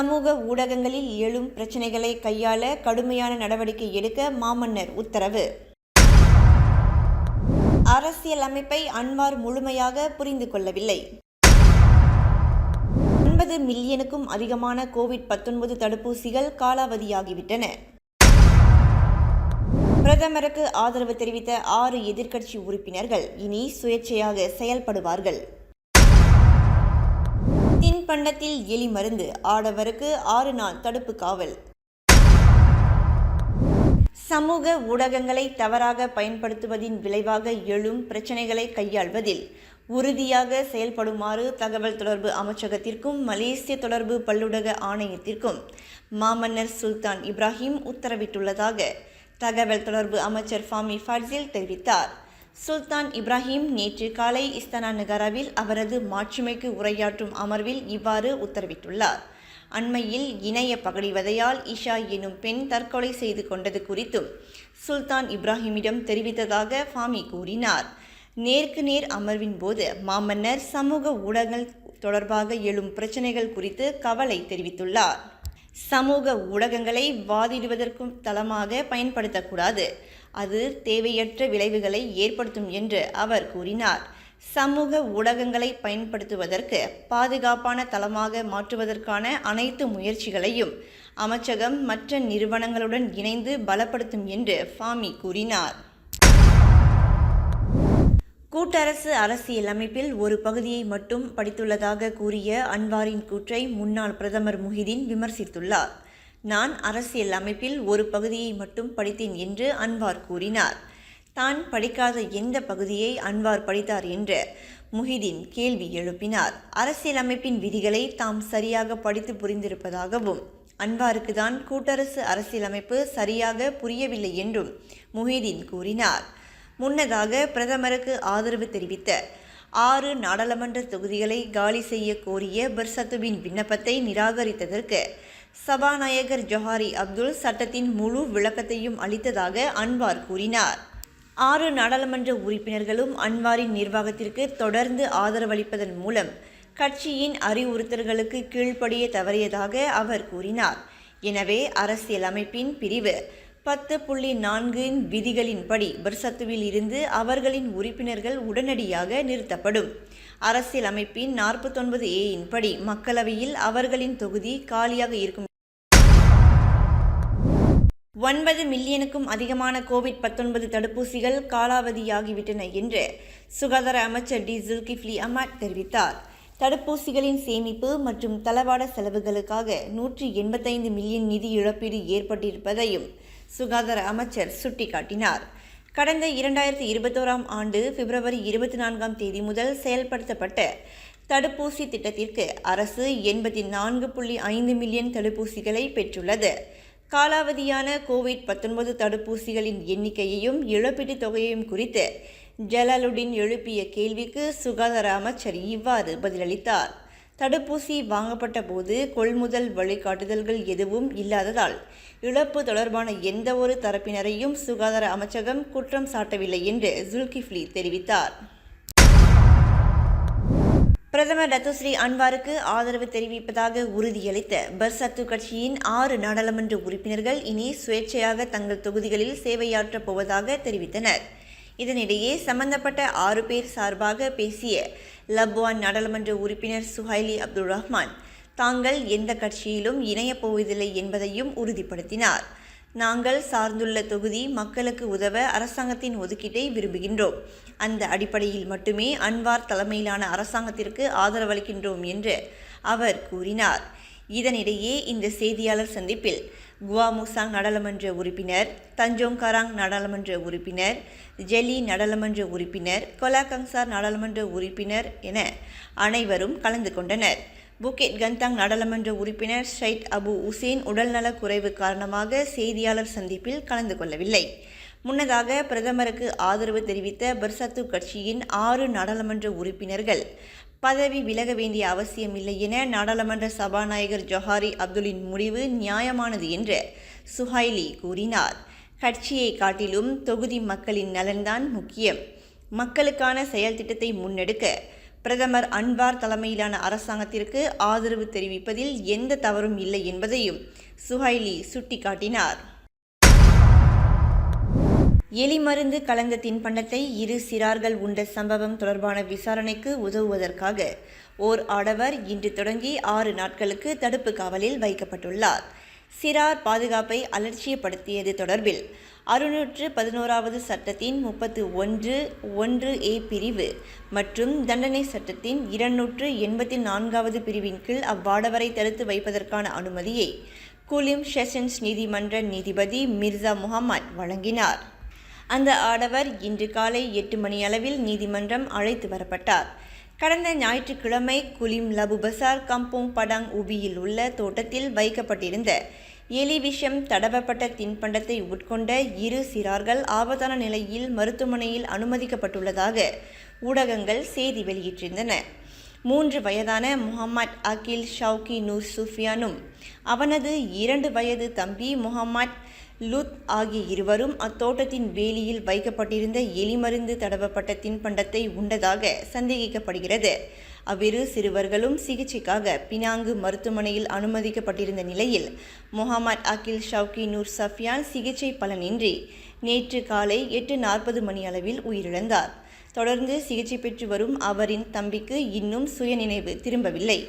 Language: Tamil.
சமூக ஊடகங்களில் எழும் பிரச்சினைகளை கையாள கடுமையான நடவடிக்கை எடுக்க மாமன்னர் உத்தரவு. அரசியல் அமைப்பை அன்வார் முழுமையாக புரிந்து கொள்ளவில்லை. ஒன்பது மில்லியனுக்கும் அதிகமான கோவிட் பத்தொன்பது தடுப்பூசிகள் காலாவதியாகிவிட்டன. பிரதமருக்கு ஆதரவு தெரிவித்த ஆறு எதிர்க்கட்சி உறுப்பினர்கள் இனி சுயேட்சையாக செயல்படுவார்கள். தின்பண்டத்தில் எலி மருந்து. ஆடவருக்கு ஆறு நாள் தடுப்பு காவல். சமூக ஊடகங்களை தவறாக பயன்படுத்துவதின் விளைவாக எழும் பிரச்சினைகளை கையாள்வதில் உறுதியாக செயல்படுமாறு தகவல் தொடர்பு அமைச்சகத்திற்கும் மலேசிய தொடர்பு பல்லுடக ஆணையத்திற்கும் மாமன்னர் சுல்தான் இப்ராஹிம் உத்தரவிட்டுள்ளதாக தகவல் தொடர்பு அமைச்சர் ஃபாமி ஃபர்சில் தெரிவித்தார். சுல்தான் இப்ராஹிம் நேற்று காலை இஸ்தானா நகராவில் அவரது மாட்சிமைக்கு உரையாற்றும் அமர்வில் இவ்வாறு உத்தரவிட்டுள்ளார். அண்மையில் இணைய பகடிவதையால் இஷா எனும் பெண் தற்கொலை செய்து கொண்டது குறித்தும் சுல்தான் இப்ராஹிமிடம் தெரிவித்ததாக ஃபாமி கூறினார். நேருக்கு நேர் அமர்வின் போது மாமன்னர் சமூக ஊடகங்கள் தொடர்பாக எழும் பிரச்சனைகள் குறித்து கவலை தெரிவித்துள்ளார். சமூக ஊடகங்களை வாதிடுவதற்கும் தளமாக பயன்படுத்தக்கூடாது. அது தேவையற்ற விளைவுகளை ஏற்படுத்தும் என்று அவர் கூறினார். சமூக ஊடகங்களை பயன்படுத்துவதற்கு பாதுகாப்பான தளமாக மாற்றுவதற்கான அனைத்து முயற்சிகளையும் அமைச்சகம் மற்ற நிறுவனங்களுடன் இணைந்து பலப்படுத்தும் என்று ஃபாமி கூறினார். கூட்டரசு அரசியல் அமைப்பில் ஒரு பகுதியை மட்டும் படித்துள்ளதாக கூறிய அன்வாரின் கூற்றை முன்னாள் பிரதமர் முஹிதீன் விமர்சித்துள்ளார். நான் அரசியல் அமைப்பில் ஒரு பகுதியை மட்டும் படித்தேன் என்று அன்வார் கூறினார். தான் படிக்காத எந்த பகுதியை அன்வார் படித்தார் என்று முஹிதீன் கேள்வி எழுப்பினார். அரசியல் அமைப்பின் விதிகளை தாம் சரியாக படித்து புரிந்திருப்பதாகவும் அன்வாருக்கு தான் கூட்டரசு அரசியலமைப்பு சரியாக புரியவில்லை என்றும் முஹிதீன் கூறினார். முன்னதாக பிரதமருக்கு ஆதரவு தெரிவித்த ஆறு நாடாளுமன்ற தொகுதிகளை காலி செய்ய கோரிய பர்சத்துவின் விண்ணப்பத்தை நிராகரித்ததற்கு சபாநாயகர் ஜொஹாரி அப்துல் சட்டத்தின் முழு விளக்கத்தையும் அளித்ததாக அன்வார் கூறினார். ஆறு நாடாளுமன்ற உறுப்பினர்களும் அன்வாரின் நிர்வாகத்திற்கு தொடர்ந்து ஆதரவளிப்பதன் மூலம் கட்சியின் அறிவுறுத்தல்களுக்கு கீழ்ப்படிய தவறியதாக அவர் கூறினார். எனவே அரசியலமைப்பின் பிரிவு பத்து புள்ளி நான்கின் விதிகளின்படி பர்சத்துவில் இருந்து அவர்களின் உறுப்பினர்கள் உடனடியாக நிறுத்தப்படும். அரசியல் அமைப்பின் நாற்பத்தொன்பது ஏயின் படி மக்களவையில் அவர்களின் தொகுதி காலியாக இருக்கும். ஒன்பது மில்லியனுக்கும் அதிகமான கோவிட் பத்தொன்பது தடுப்பூசிகள் காலாவதியாகிவிட்டன என்று சுகாதார அமைச்சர் டி. ஜுல்கிஃப்லி அஹ்மத் தெரிவித்தார். தடுப்பூசிகளின் சேமிப்பு மற்றும் தளவாட செலவுகளுக்காக நூற்றி எண்பத்தைந்து மில்லியன் நிதி இழப்பீடு ஏற்பட்டிருப்பதையும் சுகாதார அமைச்சர் சுட்டிக்காட்டினார். கடந்த இரண்டாயிரத்தி இருபத்தோராம் ஆண்டு பிப்ரவரி இருபத்தி நான்காம் தேதி முதல் செயல்படுத்தப்பட்ட தடுப்பூசி திட்டத்திற்கு அரசு எண்பத்தி நான்கு புள்ளி ஐந்து மில்லியன் தடுப்பூசிகளை பெற்றுள்ளது. காலாவதியான கோவிட் பத்தொன்பது தடுப்பூசிகளின் எண்ணிக்கையையும் இழப்பீட்டுத் தொகையையும் குறித்து ஜலாலுddin எழுப்பிய கேள்விக்கு சுகாதார அமைச்சர் இவ்வாறு பதிலளித்தார். தடுப்பூசி வாங்கப்பட்ட போது கொள்முதல் வழிகாட்டுதல்கள் எதுவும் இல்லாததால் இழப்பு தொடர்பான எந்த ஒரு தரப்பினரையும் சுகாதார அமைச்சகம் குற்றம் சாட்டவில்லை என்று ஜுல்கிஃப்லி தெரிவித்தார். பிரதமர் ரத்துஸ்ரீ அன்வாருக்கு ஆதரவு தெரிவிப்பதாக உறுதியளித்த பர்சத்து கட்சியின் ஆறு நாடாளுமன்ற உறுப்பினர்கள் இனி சுயேட்சையாக தங்கள் தொகுதிகளில் சேவையாற்றப் போவதாக தெரிவித்தனர். இதனிடையே சம்பந்தப்பட்ட ஆறு பேர் சார்பாக பேசிய லப்வான் நாடாளுமன்ற உறுப்பினர் சுஹைலி அப்துல் ரஹ்மான் தாங்கள் எந்த கட்சியிலும் இணையப் போவதில்லை என்பதையும் உறுதிப்படுத்தினார். நாங்கள் சார்ந்துள்ள தொகுதி மக்களுக்கு உதவ அரசாங்கத்தின் ஒதுக்கீட்டை விரும்புகின்றோம். அந்த அடிப்படையில் மட்டுமே அன்வார் தலைமையிலான அரசாங்கத்திற்கு ஆதரவளிக்கின்றோம் என்று அவர் கூறினார். இதனிடையே இந்த செய்தியாளர் சந்திப்பில் குவாமுசாங் நாடாளுமன்ற உறுப்பினர் தஞ்சோங் கராங் நாடாளுமன்ற உறுப்பினர் ஜெலி நாடாளுமன்ற உறுப்பினர் கொலாகங்சார் நாடாளுமன்ற உறுப்பினர் என அனைவரும் கலந்து கொண்டனர். புக்கெட் கந்தாங் நாடாளுமன்ற உறுப்பினர் ஷைத் அபு உசேன் உடல்நலக் குறைவு காரணமாக செய்தியாளர் சந்திப்பில் கலந்து கொள்ளவில்லை. முன்னதாக பிரதமருக்கு ஆதரவு தெரிவித்த பர்சத்து கட்சியின் ஆறு நாடாளுமன்ற உறுப்பினர்கள். பதவி விலக வேண்டிய அவசியமில்லை என நாடாளுமன்ற சபாநாயகர் ஜொஹாரி அப்துல்லின் முடிவு நியாயமானது என்று சுஹைலி கூறினார். கட்சியை காட்டிலும் தொகுதி மக்களின் நலன்தான் முக்கியம். மக்களுக்கான செயல் திட்டத்தை முன்னெடுக்க பிரதமர் அன்வார் தலைமையிலான அரசாங்கத்திற்கு ஆதரவு தெரிவிப்பதில் எந்த தவறும் இல்லை என்பதையும் சுஹைலி சுட்டிக்காட்டினார். எலி மருந்து கலந்த தின்பண்டத்தை இரு சிறார்கள் உண்ட சம்பவம் தொடர்பான விசாரணைக்கு உதவுவதற்காக ஓர் ஆடவர் இன்று தொடங்கி ஆறு நாட்களுக்கு தடுப்பு காவலில் வைக்கப்பட்டுள்ளார். சிறார் பாதுகாப்பை அலட்சியப்படுத்தியது தொடர்பில் அறுநூற்று பதினோராவது சட்டத்தின் முப்பத்து ஒன்று ஒன்று ஏ பிரிவு மற்றும் தண்டனை சட்டத்தின் இருநூற்று எண்பத்தி நான்காவது பிரிவின் கீழ் அவ்வாடவரை தடுத்து வைப்பதற்கான அனுமதியை குலிம் செஷன்ஸ் நீதிமன்ற நீதிபதி மிர்சா முகமது வழங்கினார். அந்த ஆடவர் இன்று காலை எட்டு மணியளவில் நீதிமன்றம் அழைத்து வரப்பட்டார். கடந்த ஞாயிற்றுக்கிழமை குலிம் லபு பசார் கம்போங் படாங் உபியில் உள்ள தோட்டத்தில் வைக்கப்பட்டிருந்த எலி விஷம் தடவப்பட்ட தின்பண்டத்தை உட்கொண்ட இரு சிறார்கள் ஆபத்தான நிலையில் மருத்துவமனையில் அனுமதிக்கப்பட்டுள்ளதாக ஊடகங்கள் செய்தி வெளியிட்டிருந்தன. மூன்று வயதான முகமது அகில் ஷவுகி நூர் சுஃபியானும் அவனது இரண்டு வயது தம்பி முகமது லுத் ஆகிய இருவரும் அத்தோட்டத்தின் வேலியில் வைக்கப்பட்டிருந்த எலிமருந்து தடவப்பட்ட தின்பண்டத்தை உண்டதாக சந்தேகிக்கப்படுகிறது. அவ்விரு சிறுவர்களும் சிகிச்சைக்காக பினாங்கு மருத்துவமனையில் அனுமதிக்கப்பட்டிருந்த நிலையில் முகமது அகில் ஷவுகி நூர் சஃபியான் சிகிச்சை பலனின்றி நேற்று காலை எட்டு நாற்பது மணி அளவில் உயிரிழந்தார். தொடர்ந்து சிகிச்சை பெற்று வரும் அவரின் தம்பிக்கு இன்னும் சுயநினைவு திரும்பவில்லை.